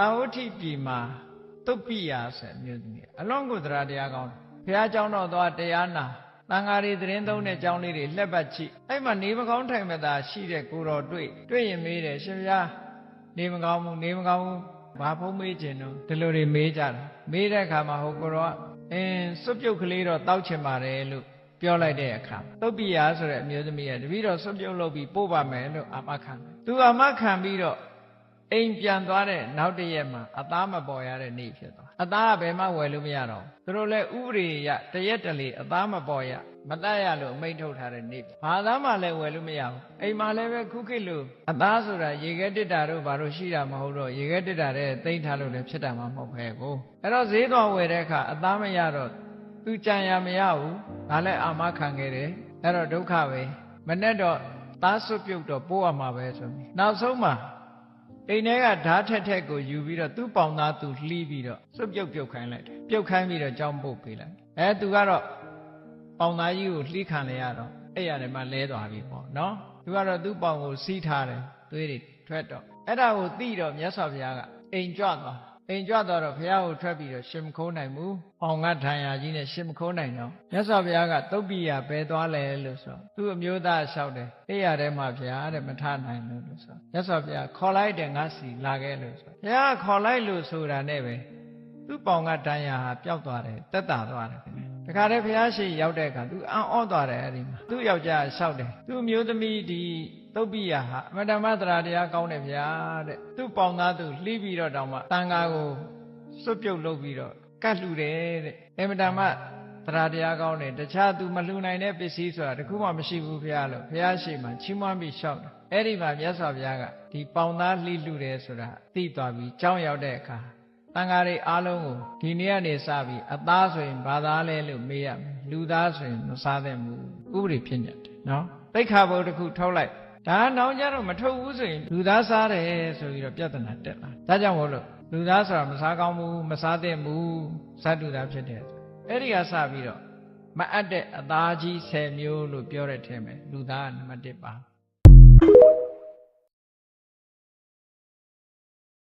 တာဝဋ္ဌိပြည်မှာတုတ်ပိယဆိုတဲ့မြို့သမီးအလွန်ကိုတရားတရားကောင်းတယ်ဘုရားကျောင်းတော်သွားတရားနာတန်ဃာတွေသတင်းသုံးတဲ့ကျောင်းလေးတွေလှက်ပတ်ချိအဲ့မှာနေမကောင်းထိုင်မသာရှိတဲ့ကိုတော်တွေ့တွေ့ရင်မေးတယ်ရှင်ဘုရားနေမကောင်းဘူးနေမကောင်းဘူးဘာဖုံးမေးခြင်းတော့ဒီလိုတွေမေးကြတယ်မေးတဲ့အခါမှာဟိုကိုတော်ကအင်းစွပ်ပြုတ်ကလေးတော့တောက်ချင်ပါတယ်လို့ပြောလိုက်တဲ့အခါသုတ်ပိယဆိုတဲ့အမျိုးသမီးကတပည့်တော်စွပ်ပြုတ်လုပ်ပြီးပို့ပါမယ်လို့အာမခံတယ်သူအာမခံပြီးတော့ အိမ်ပြန်သွားတဲ့နောက်တစ်ရက်မှာအသားမပေါ်ရတဲ့နေ့ဖြစ်သွားအသားကဘယ်မှဝယ်လို့မရတော့ဘူးသူတို့လည်းဥပဒေရတရက်တလေအသားမပေါ်ရမတတ်ရလို့အမိန့်ထုတ်ထားတဲ့နေ့ဘာသားမှလည်းဝယ်လို့မရဘူးအိမ်မှာလည်းပဲခုခေတ်လိုအသားဆိုတာရေခဲတစ်တာတို့ဘာလို့ရှိတာမဟုတ်တော့ရေခဲတစ်တာတဲ့တိမ့်ထားလို့လည်းဖြစ်တာမှမဟုတ်ပဲကိုအဲ့တော့ဈေးတော်ဝယ်တဲ့အခါအသားမရတော့သူကြံရမရဘူးဒါလည်းအာမခံခဲ့တယ်အဲ့တော့ဒုက္ခပဲမနဲ့တော့သားစွတ်ပြုတ်တော့ပိုးရမှာပဲဆိုပြီးနောက်ဆုံးမှာ အိမ်ထဲကဓာတ်ထက်ထက်ကိုယူပြီးတော့သူ့ပေါင်သားသူလှီးပြီးတော့စွတ်ပြုတ်ပြုတ်ခိုင်းလိုက်တယ်ပြုတ်ခိုင်းပြီးတော့ကြောင်းပုတ်ပေးလိုက်အဲသူကတော့ပေါင်သားကြီးကိုလှီးခံလေရတော့အဲ့ရတယ်မှလဲသွားပြီပေါ့နော်သူကတော့သူ့ပေါင်ကိုစီးထားတယ်သွေးတွေထွက်တော့အဲ့ဒါကိုသိတော့မြတ်စွာဘုရားကအိမ်ကြွသွား အိမ်ကြွသွားတော့ဘုရားကိုထွက်ပြီးတော့ရှင်မခိုးနိုင်ဘူး။အောင်ငတ်ထံရာကြီးနဲ့ရှင်မခိုးနိုင်တော့မြတ်စွာဘုရားကသုတ်ပိယဘယ်သွားလဲလို့ဆိုတော့သူ့အမျိုးသားလျှောက်တယ်။အဲ့ရထဲမှာဘုရားတဲ့မထနိုင်လို့လို့ဆိုမြတ်စွာဘုရားခေါ်လိုက်တယ်ငါစီလာခဲ့လို့ဆိုဘုရားခေါ်လိုက်လို့ဆိုတာနဲ့ပဲသူ့ပေါင်ကတန်ရာဟာပျောက်သွားတယ်တက်တာသွားတယ်ခင်ဗျ။ တခါတည်းဘုရားရှိရောက်တဲ့အခါသူအံ့ဩသွားတယ်အဲ့ဒီမှာသူ့ယောက်ျားလျှောက်တယ်သူ့အမျိုးသမီးဒီသုတ်ပိယဟာအမတမသရာတရားကောင်းတယ်ဗျာတဲ့သူ့ပေါင်သားသူလှီးပြီးတော့တောင်မှတန်ဃာကိုစွတ်ပြုတ်လုပ်ပြီးတော့ကတ်လှူတယ်တဲ့အမတမသရာတရားကောင်းတယ်တခြားသူမလှူနိုင်တဲ့ပစ္စည်းဆိုတာတခုမှမရှိဘူးဗျာလို့ဘုရားရှိမှချီးမွမ်းပြီးလျှောက်တယ်အဲ့ဒီမှာမြတ်စွာဘုရားကဒီပေါင်သားလှီးလှူတယ်ဆိုတာသိသွားပြီးကြောင်းရောက်တဲ့အခါ တန်ဃာတွေအားလုံးကိုဒီနေ့ကနေစပြီးအသားဆိုရင်ဘာသားလဲလို့မေးရမယ်လူသားဆိုရင်မစားသင့်ဘူးဥပဒေဖြစ်ညတ်တယ်နော်တိခါဘုတ်တစ်ခုထုတ်လိုက်ဒါနောင်ကြတော့မထုတ်ဘူးဆိုရင်လူသားစားတယ်ဆိုပြီးတော့ပြဿနာတက်လာဒါကြောင့်မို့လို့လူသားဆိုတာမစားကောင်းဘူးမစားသင့်ဘူးဇတ်တူသားဖြစ်တယ်အဲ့ဒီကစပြီးတော့မအပ်တဲ့အသားကြီး10မျိုးလို့ပြောတဲ့ထဲမှာလူသားကနံပါတ်1ပါ